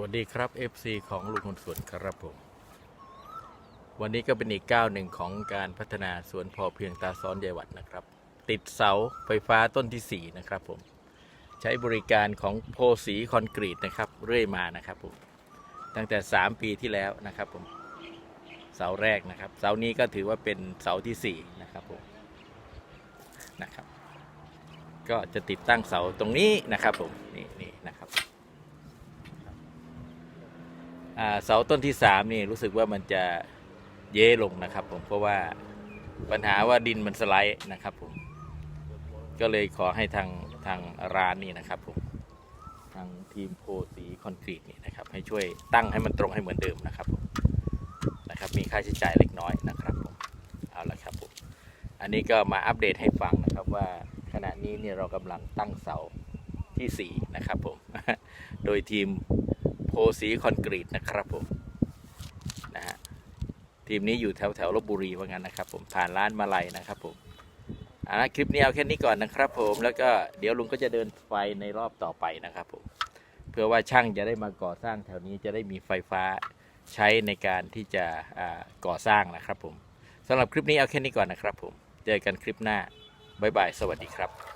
วัสดีครับ FC ของลุงคนสวนครับผม วันนี้ก็เป็นอีกก้าวหนึ่งของการพัฒนาสวนพอเพียงตาซ้อนใหญ่วัดนะครับ ติดเสาไฟฟ้าต้นที่ 4 นะครับผม ใช้บริการของโพสีคอนกรีตนะครับ เรื่อยมานะครับผม ตั้งแต่ 3 ปีที่แล้วนะครับผม เสาแรกนะครับ เสานี้ก็ถือว่าเป็นเสาทีสี่4 นะครับผมนะครับ ก็จะติดตั้งเสาตรงนี้นะครับผมนี่นี่นะครับ อ่า เสาต้นที่สามนี่รู้สึกว่ามันจะเย้ลงนะครับผมเพราะว่าปัญหาว่าดินมันสไลด์นะครับผมก็เลยขอให้ทางทางร้านนี่นะครับผมทางทีมโพสีคอนกรีตนี่นะครับ ให้ช่วยตั้งให้มันตรงให้เหมือนเดิมนะครับผมนะครับมีค่าใช้จ่ายเล็กน้อยนะครับผมเอาละครับผมอันนี้ก็มาอัปเดตให้ฟังนะครับว่าขณะนี้เนี่ยเรากำลังตั้งเสาที่สี่นะครับผมโดยทีม พสีคอนกรีตนะครับผมนะฮะทีมนี้อยู่แถวแถวลบบุรีว่างั้นนะครับ ผมผ่านร้านมาลัยนะครับผมอ่าคลิปนี้เอาแค่นี้ก่อนนะครับ ผมแล้วก็เดี๋ยวลุงก็จะเดินไฟในรอบต่อไปนะครับผมเพื่อว่าช่างจะได้มาก่อสร้างแถวนี้จะได้มีไฟฟ้าใช้ในการที่จะอ่าก่อสร้างนะครับผมสำหรับคลิปนี้เอาแค่นี้ก่อนนะครับผม เจอกันคลิปหน้า บ๊ายบาย สวัสดีครับ